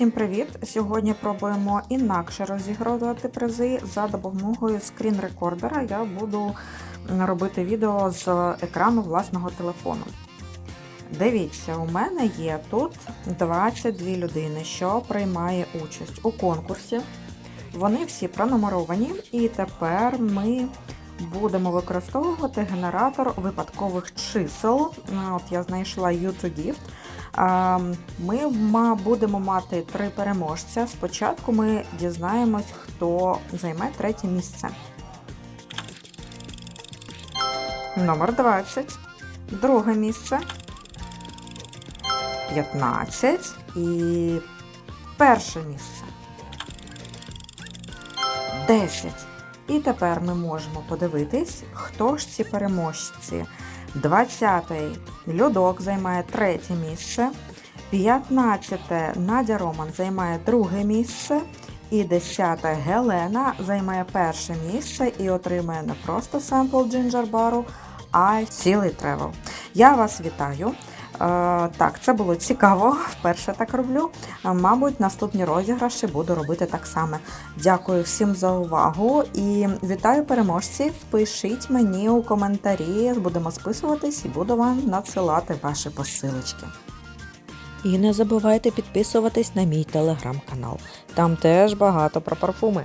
Усім привіт! Сьогодні пробуємо інакше розігрувати призи за допомогою скрін-рекордера. Я буду робити відео з екрану власного телефону. Дивіться, у мене є тут 22 людини, що приймає участь у конкурсі. Вони всі пронумеровані, і тепер ми будемо використовувати генератор випадкових чисел. От я знайшла U2Gift. Ми будемо мати три переможця. Спочатку ми дізнаємось, хто займе третє місце. Номер 20. Друге місце. 15. І перше місце. 10. І тепер ми можемо подивитись, хто ж ці переможці. 20-й Людок займає третє місце. 15-те Надя Роман займає друге місце. І 10-та Гелена займає перше місце і отримає не просто семпл джинджер-бару, а й цілий тревел. Я вас вітаю. Так, це було цікаво. Вперше так роблю. Мабуть, наступні розіграші буду робити так само. Дякую всім за увагу і вітаю переможців. Пишіть мені у коментарі, будемо списуватись і буду вам надсилати ваші посилочки. І не забувайте підписуватись на мій телеграм-канал. Там теж багато про парфуми.